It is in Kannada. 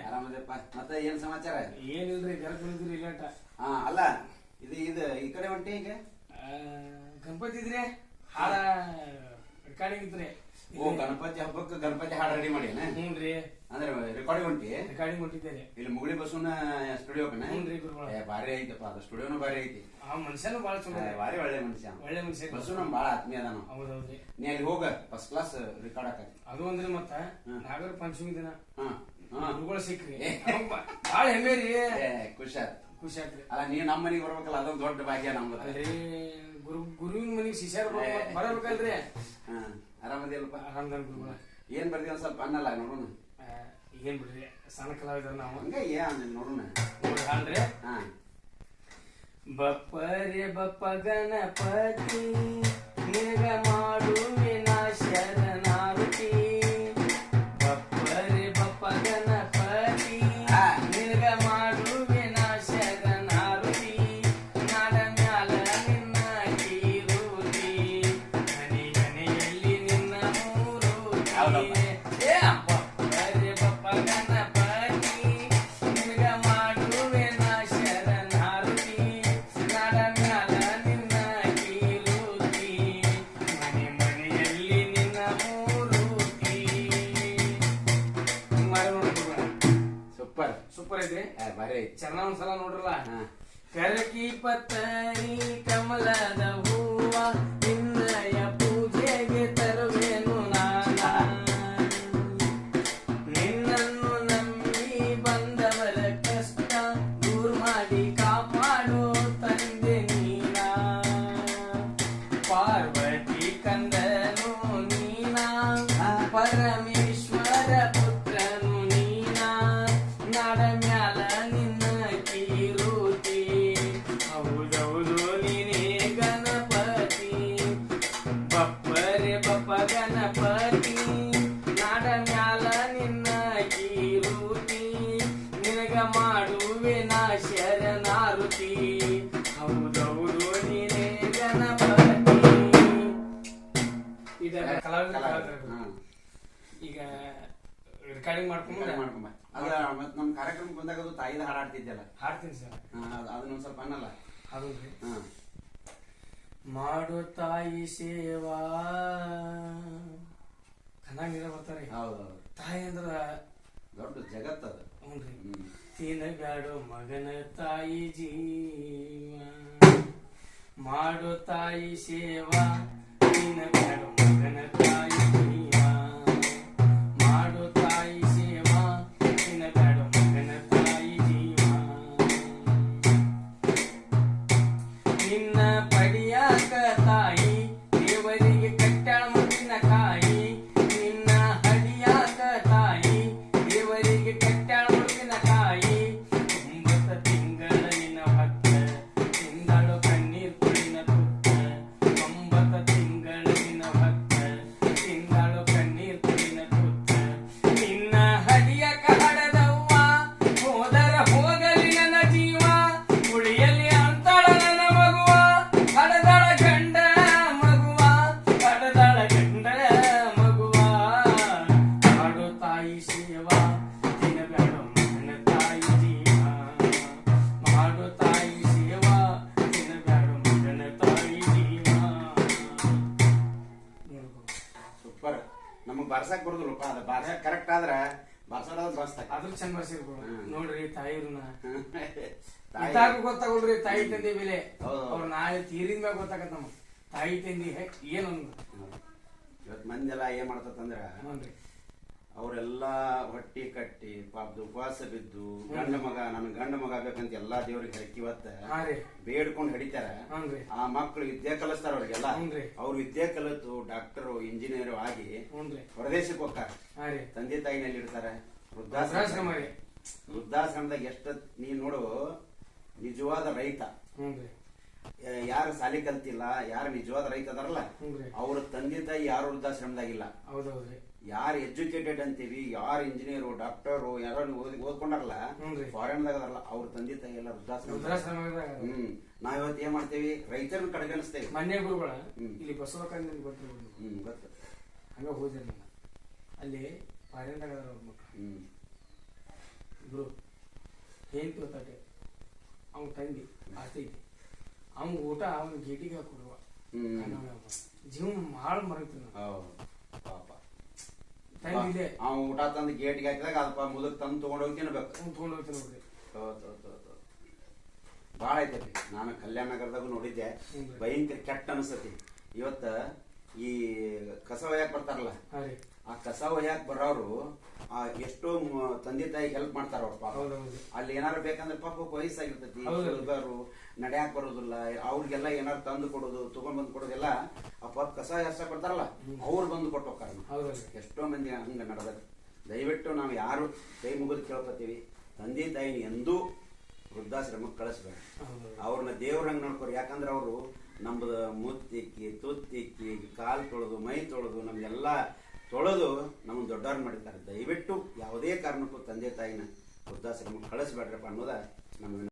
ಆರಾಮದಪ್ಪ. ಮತ್ತೆ ಏನ್ ಸಮಾಚಾರ? ಏನಿಲ್ರಿ ಜರ ಕುಳಿದ್ರಿ ಇಲ್ಲಾಟ ಹಾ ಅಲ್ಲ ಇದು ಇದು ಈ ಕಡೆ ಹೊಂಟಿ ಈಗ ಆ, ಗಣಪತಿ ಇದ್ರಿ ಹಾಡ ರೆಕಾರ್ಡಿಂಗ್ ಇದ್ರಿ ಓ ಗಣಪತಿ ಹಬ್ಬಕ್ಕೆ ಗಣಪತಿ ಹಾಡು ರೆಡಿ ಮಾಡಿ ಹ್ಞೂನ್ರಿ ಅಂದ್ರೆ ರೆಕಾರ್ಡಿಂಗ್ ಹೊಂಟಿ ರೆಕಾರ್ಡಿಂಗ್ ಹೊಂಟಿದ್ದೇನೆ ಇಲ್ಲಿ ಮುಗುಳಿ ಬಸವನ ಸ್ಟುಡಿಯೋ ಹ್ಞೂನ್ರಿ ಗುರುಗಳ. ಭಾರಿ ಐತಪ್ಪ ಅದು ಸ್ಟುಡಿಯೋನು ಭಾರಿ ಐತಿ. ಆ ಮನುಷ್ಯನು ಭಾಳ ಚೆನ್ನಾಗಿ ಭಾರಿ ಒಳ್ಳೆ ಮನುಷ್ಯ. ಒಳ್ಳೆ ಮನುಷ್ಯ ಬಸ್ಸು ನಮ್ ಭಾಳ ಆತ್ಮೀಯ ಅದ ನಾವು ಹೌದೌದ್ರಿ ನೀ ಅಲ್ಲಿ ಹೋಗ ಫಸ್ಟ್ ಕ್ಲಾಸ್ ರೆಕಾರ್ಡ್ ಹಾಕಿ ಅದು ಅಂದ್ರೆ ಮತ್ತ. ನಾಗರ ಪಂಚಮಿ ದಿನ. ಹಾ ಹಾ. ಗುರುಗಳು ಸಿಕ್ರಿ. ಭಾಳ ಹೆಮ್ಮೆ ರೀ. ಖುಷಿ ಆಯ್ತು ಖುಷಿ ಆತ್ರಿ ಅಲ್ಲ ನೀ ನಮ್ಮ ಮನೆಗೆ ಬರ್ಬೇಕಲ್ಲ ಅದೊಂದು ದೊಡ್ಡ ಭಾಗ್ಯ ನಮ್ದು. ಅಲ್ರಿ ಗುರು ಗುರುವಿನ ಮನೆಗೆ ಶಿಷ್ಯರು ಬರಬೇಕಲ್ರಿ? ಹಾ ಆರಾಮದಿಲ್ಲಪ್ಪ ಆರಾಮದಾನ ಗುರುಗಳ ಏನ್ ಒಂದ್ ಸ್ವಲ್ಪ ಅನ್ನಲ್ಲ ನೋಡೋಣ. ಏನ್ ಬಿಡ್ರಿ ಸಣ್ಣ ಕಲಾವಿದ್ರ ನಾವು. ಹಂಗ ಏನ್ ನೋಡೋಣ. ಹಾಡ್ರಿ. ಹಾ. ಬಪ್ಪರೆ ಬಪ್ಪ ಗಣಪತಿ ನಿನಗ ಮಾಡುವೆ ನಾ ಸೂಪರ್. ಸೂಪರ್ ಐತ್ರಿ. ಒಂದ ಚರಣ ಒಂದ್ಸಲ ನೋಡ್ರಲ್ಲ. ಕರಕಿ ಪತ್ತರಿ ಕಮಲದ ಹೂವ ಕಂದನು ನೀನ ಪರಮೇಶ್ವರ ಪುತ್ರನು ನೀನಾ. ನಾಡ ಮ್ಯಾಲ ನಿನ್ನ ಕೀರುತಿ. ಹೌದೌದು ನೀನೇ ಗಣಪತಿ. ಬಪ್ಪರೆ ಬಪ್ಪ ಗಣಪತಿ. ನಾಡ ಮ್ಯಾಲ ನಿನ್ನ ಕೀರುತಿ. ನಿನಗ ಮಾಡುವೆ ರೆಕಾರ್ಡಿಂಗ್ ಮಾಡ್ಕೊಂಡು ರೆಕಾರ್ಡ್ ಮಾಡ್ಕೊಂಬ ಅದ ಮತ್ ನಮ್ಮ ಕಾರ್ಯಕ್ರಮಕ್ಕೆ ಬಂದಾಗ ಅದು ತಾಯಿದ ಹಾಡು ಹಾಡ್ತಿದ್ದೆಲ್ಲ ಹಾಡ್ತೀನಿ ಸರ್. ಹಾ, ಅದ್- ಅದನ್ನ ಒಂದ್ ಸ್ವಲ್ಪ ಅನ್ನಲ್ಲ. ಹೌದ್ರಿ. ಹಾ. ಮಾಡು ತಾಯಿ ಸೇವಾ. ಕನ್ನಡ ನೀರ ಬರ್ತಾರೆ. ಹೌದು ತಾಯಿ ಅಂದ್ರ ದೊಡ್ಡ ಜಗತ್ತದ ಅದು. ಹ್ಮ್. ತಿನಗಾಡು ಮಗನ ತಾಯಿ ಜೀವ. ಮಾಡು ತಾಯಿ ಸೇವಾ. ತಿನಗಾಡು ಮಗನ ಬಾರ್ಸಕ್ ಬರುದಿಲ್ಲಪ್ಪ ಅದ ಬಾರ್ಸಕ್ ಕರೆಕ್ಟ್ ಆದ್ರ ಬಾರ್ಸೋದ್ ಬಾರ್ಸ್ತಾಕ ಅದ್ರ ಚಂದ ಬರ್ಸಿರ್ಬೋದು. ನೋಡ್ರಿ ತಾಯಿರ್ನ ತಾಯಿ. ತಂದಿ ಗೊತ್ತಾಗಲ್ರಿ ತಾಯಿ ತಂದೆ ಬೆಲೆ ಹೌದು. ಅವ್ರ ನಾಳೆ ತೀರಿದ ಮ್ಯಾಗ ಗೊತ್ತಾಗತ್ತ ನಮಗ್. ತಾಯಿ ತಂದಿ ಹೆ- ಏನು ಅನ್ನೋದು. ಇವತ್ ಮಂದಿ ಎಲ್ಲ ಏನ್ ಮಾಡ್ತಂದ್ರ ನೋಡ್ರಿ ಅವರೆಲ್ಲಾ ಹೊಟ್ಟಿ ಕಟ್ಟಿ ಪಾಪದ ಉಪವಾಸ ಬಿದ್ದು ಗಂಡ ಮಗ ನನ್ ಗಂಡ ಮಗ ಆಗ್ಬೇಕಂತ ಎಲ್ಲಾ ದೇವ್ರಿಗೆ ಹರಕಿವತ್ತ ಬೇಡ್ಕೊಂಡ್ ಹಡಿತಾರ. ಆ ಮಕ್ಳು ವಿದ್ಯೆ ಕಲಿಸ್ತಾರ ಅವ್ರಿಗೆಲ್ಲ. ಅವ್ರು ವಿದ್ಯೆ ಕಲಿತು ಡಾಕ್ಟರು ಇಂಜಿನಿಯರ್ ಆಗಿ ಹೊರದೇಶಕ್ಕೆ ಹೋಗ್ತಾರ. ತಂದೆ ತಾಯಿನಲ್ಲಿ ಇಡ್ತಾರ ವೃದ್ಧಾಶ್ರಮ ವೃದ್ಧಾಶ್ರಮದಾಗ ಎಷ್ಟ ನೀ ನೋಡು ನಿಜವಾದ ರೈತ. ಯಾರು ಸಾಲಿ ಕಲ್ತಿಲ್ಲ ಯಾರು ನಿಜವಾದ ರೈತ ಅದಾರಲ್ಲ ಅವ್ರ ತಂದೆ ತಾಯಿ ಯಾರು ವೃದ್ಧಾಶ್ರಮದಾಗಿಲ್ಲ. ಹೌದೌದ್ರಿ ಯಾರು ಎಜುಕೇಟೆಡ್ ಅಂತೀವಿ ಯಾರು ಇಂಜಿನಿಯರು ಡಾಕ್ಟರು ಯಾರೋ ಓದಿ ಓದ್ಕೊಂಡಾರಲ್ಲ ಹ್ಞೂನ್ರಿ ಫಾರಿನ್ ದಾಗದಾರಲ್ಲ ಅವ್ರ ತಂದೆ ತಾಯಿ ಎಲ್ಲ ವೃದ್ಧಾಶ್ರಮ ಹ್ಮ್. ನಾವ್ ಇವತ್ತು ಏನ್ ಮಾಡ್ತೇವಿ ರೈತರನ್ನ ಕಡೆಗಣಿಸ್ತೇವೆ. ಮನ್ಯ ಗುರುಗಳ. ಇಲ್ಲಿ ಬಸವಕಂದ ಗೊತ್ತಿರ್ಬೋದು ಹ್ಮ್ ಗೊತ್ತು. ಹಂಗ ಹೋದಿರಲಿಲ್ಲ. ಅಲ್ಲಿ ಫಾರಿನ್ದಾಗ ಅದಾರ ಅವ್ರ ಮಕ್ಕಳು ಹ್ಮ್. ಹೆಂಡತಿ ಗೊತ್ತಾಟೆ ಅವ್ನ ತಂಗಿ ಆಸ್ತಿ ಐತಿ. ಅವ್ನ ಊಟ ಅವ್ನ ಗೇಟಿಗೆ ಕೊಡುವ ಜೀವನ ಮರೈತಿ ನಾವು ಪಾಪ. ಇದೆ. ಗೇಟ್ ಊಟ ತಂದು ಗೇಟ್ಗೆ ಹಾಕಿದಾಗ ಅದಪ್ಪ ಮುದಕ್ ತಂದು ತಗೊಂಡೋಗಿ ತಿನ್ಬೇಕು. ತೊಗೊಂಡು ತಿನ್ಬೇಕು. ಭಾಳ ಐತೈತಿ ನಾನು ಕಲ್ಯಾಣ ನಗರದಾಗೂ ನೋಡಿದ್ದೆ. ಭಯಂಕರ ಕೆಟ್ಟ ಅನಿಸ್ತತಿ. ಇವತ್ತ ಈ ಕಸ ಒಯ್ಯಾಕ್ ಬರ್ತಾರಲ್ಲ ಆ ಕಸ ಒಯ್ಯಾಕ್ ಬರೋರು ಆ ಎಷ್ಟೋ ತಂದೆ ತಾಯಿ ಹೆಲ್ಪ್ ಮಾಡ್ತಾರ ಅವ್ರ ಪಾಪ ಅಲ್ಲಿ ಏನಾರು ಬೇಕಂದ್ರೆ ಪಾಪ ವಯಸ್ಸಾಗಿರ್ತೈತಿ ಹೌದು. ಶುಗರು ನಡ್ಯಾಕ್ ಬರೋದಿಲ್ಲ ಅವ್ರಿಗೆಲ್ಲ ಏನಾರು ತಂದು ಕೊಡೋದು ತಗೊಂಡ್ ಬಂದು ಕೊಡೋದೆಲ್ಲ ಆ ಪಾಪ ಕಸ ಎಷ್ಟ ಕೊಡ್ತಾರಲ್ಲ ಅವ್ರು ಬಂದು ಕೊಟ್ಟು ಹೋಗ್ತಾರ ಎಷ್ಟೋ ಮಂದಿ ಹಂಗ ನಡೆದ ದಯವಿಟ್ಟು ನಾವು ಯಾರು ಕೈ ಮುಗಿದು ಕೇಳ್ಕೊತೀವಿ. ತಂದೆ ತಾಯಿನ ಎಂದೂ ವೃದ್ಧಾಶ್ರಮಕ್ಕೆ ಕಳಿಸ್ಬೇಡ. ಅವ್ರನ್ನ ದೇವ್ರಂಗ್ ನೋಡ್ಕೊರಿ. ಯಾಕಂದ್ರೆ ಅವರು ನಮ್ದು ಮುತ್ತಿಕ್ಕಿ ತುತ್ತಿಕ್ಕಿ ಕಾಲು ತೊಳೆದು ಮೈ ತೊಳೆದು ನಮ್ಗೆಲ್ಲ ತೊಳೆದು ನಮ್ಮ ದೊಡ್ಡವ್ರು ಮಾಡಿದ್ದಾರೆ. ದಯವಿಟ್ಟು ಯಾವುದೇ ಕಾರಣಕ್ಕೂ ತಂದೆ ತಾಯಿನ ವೃದ್ಧಾಶ್ರಮಕ್ಕೆ ಕಳಿಸ್ಬೇಡ್ರಪ್ಪ ಅನ್ನೋದ ನಮ್ಮ